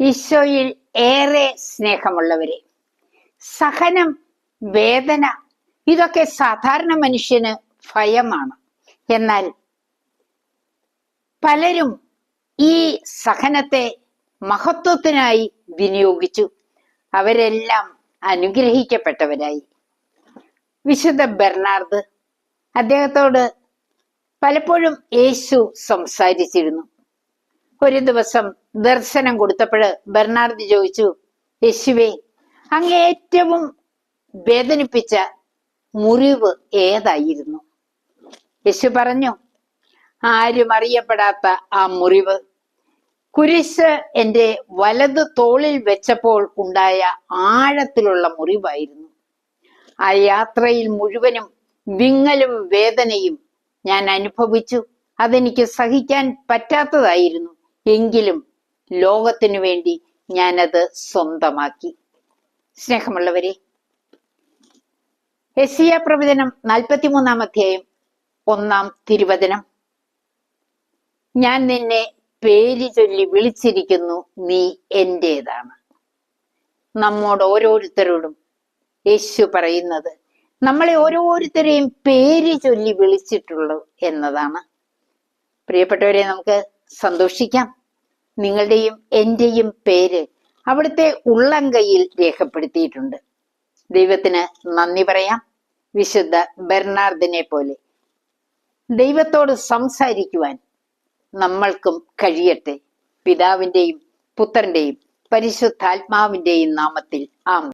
ഈശോയിൽ ഏറെ സ്നേഹമുള്ളവരെ സഹനം വേദന ഇതൊക്കെ സാധാരണ മനുഷ്യന് ഭയമാണ്. എന്നാൽ പലരും ഈ സഹനത്തെ മഹത്വത്തിനായി വിനിയോഗിച്ചു. അവരെല്ലാം അനുഗ്രഹിക്കപ്പെട്ടവരായി. വിശുദ്ധ ബെർണാർഡ് അദ്ദേഹത്തോട് പലപ്പോഴും യേശു സംസാരിച്ചിരുന്നു. ഒരു ദിവസം ദർശനം കൊടുത്തപ്പോഴ് ബെർണാർഡ് ചോദിച്ചു യേശുവേ അങ്ങ് ഏറ്റവും വേദനിപ്പിച്ച മുറിവ് ഏതായിരുന്നു? യേശു പറഞ്ഞു ആരും അറിയപ്പെടാത്ത ആ മുറിവ്. കുരിശ് എന്റെ വലത് തോളിൽ വെച്ചപ്പോൾ ഉണ്ടായ ആഴത്തിലുള്ള മുറിവായിരുന്നു. ആ യാത്രയിൽ മുഴുവനും വിങ്ങലും വേദനയും ഞാൻ അനുഭവിച്ചു. അതെനിക്ക് സഹിക്കാൻ പറ്റാത്തതായിരുന്നു. എങ്കിലും ലോകത്തിനു വേണ്ടി ഞാനത് സ്വന്തമാക്കി. സ്നേഹമുള്ളവരെ എസിയ പ്രവചനം നാൽപ്പത്തിമൂന്നാം അധ്യായം ഒന്നാം തിരുവചനം. ഞാൻ നിന്നെ പേര് ചൊല്ലി വിളിച്ചിരിക്കുന്നു നീ എന്റേതാണ് നമ്മോട് ഓരോരുത്തരോടും യേശു പറയുന്നത് നമ്മളെ ഓരോരുത്തരെയും പേര് ചൊല്ലി വിളിച്ചിട്ടുള്ളൂ എന്നതാണ്. പ്രിയപ്പെട്ടവരെ നമുക്ക് സന്തോഷിക്കാം. നിങ്ങളുടെയും എന്റെയും പേര് അവിടുത്തെ ഉള്ളംകൈയിൽ രേഖപ്പെടുത്തിയിട്ടുണ്ട്. ദൈവത്തിന് നന്ദി പറയാം. വിശുദ്ധ ബെർണാർദിനെ പോലെ. ദൈവത്തോട് സംസാരിക്കുവാൻ നമ്മൾക്കും കഴിയട്ടെ. പിതാവിന്റെയും പുത്രന്റെയും പരിശുദ്ധാത്മാവിന്റെയും നാമത്തിൽ ആം